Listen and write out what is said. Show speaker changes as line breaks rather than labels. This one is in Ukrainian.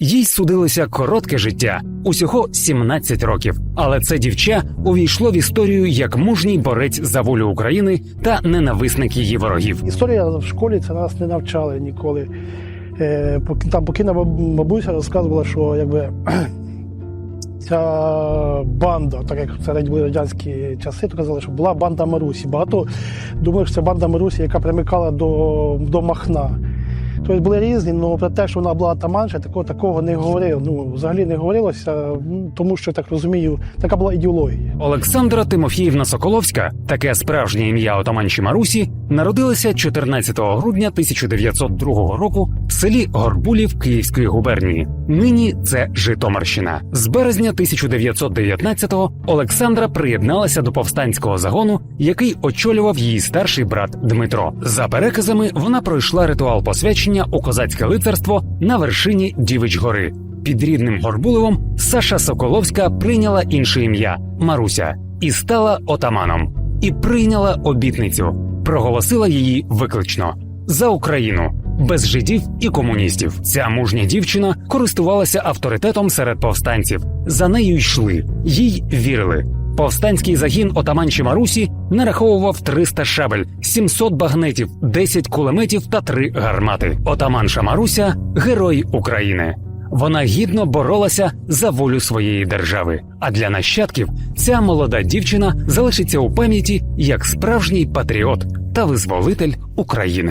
Їй судилося коротке життя, усього 17 років. Але це дівча увійшло в історію як мужній борець за волю України та ненависник її ворогів.
Історія в школі це нас не навчали ніколи. Е, Там покійна бабуся розказувала, що якби ця банда, так як це були радянські часи, то казали, що була банда Марусі. Багато думають, що це банда Марусі, яка примикала до, до Махна. Тобто були різні, але про те, що вона була атаманша, такого, такого не говорили. Ну, взагалі не говорилося, тому що так розумію, така була ідеологія.
Олександра Тимофіївна Соколовська, таке справжнє ім'я отаманші Марусі, народилася 14 грудня 1902 року в селі Горбулів Київської губернії. Нині це Житомирщина. З березня 1919-го Олександра приєдналася до повстанського загону, який очолював її старший брат Дмитро. За переказами вона пройшла ритуал посвячення у козацьке лицарство на вершині Дівич гори. Під рідним Горбулевом Саша Соколовська прийняла інше ім'я Маруся і стала отаманом. І прийняла обітницю, проголосила її виклично за Україну. Без жидів і комуністів ця мужня дівчина користувалася авторитетом серед повстанців. За нею йшли, їй вірили. Повстанський загін отаманчі Марусі нараховував 300 шабель, 700 багнетів, 10 кулеметів та 3 гармати. Отаманша Маруся герой України. Вона гідно боролася за волю своєї держави. А для нащадків ця молода дівчина залишиться у пам'яті як справжній патріот та визволитель України.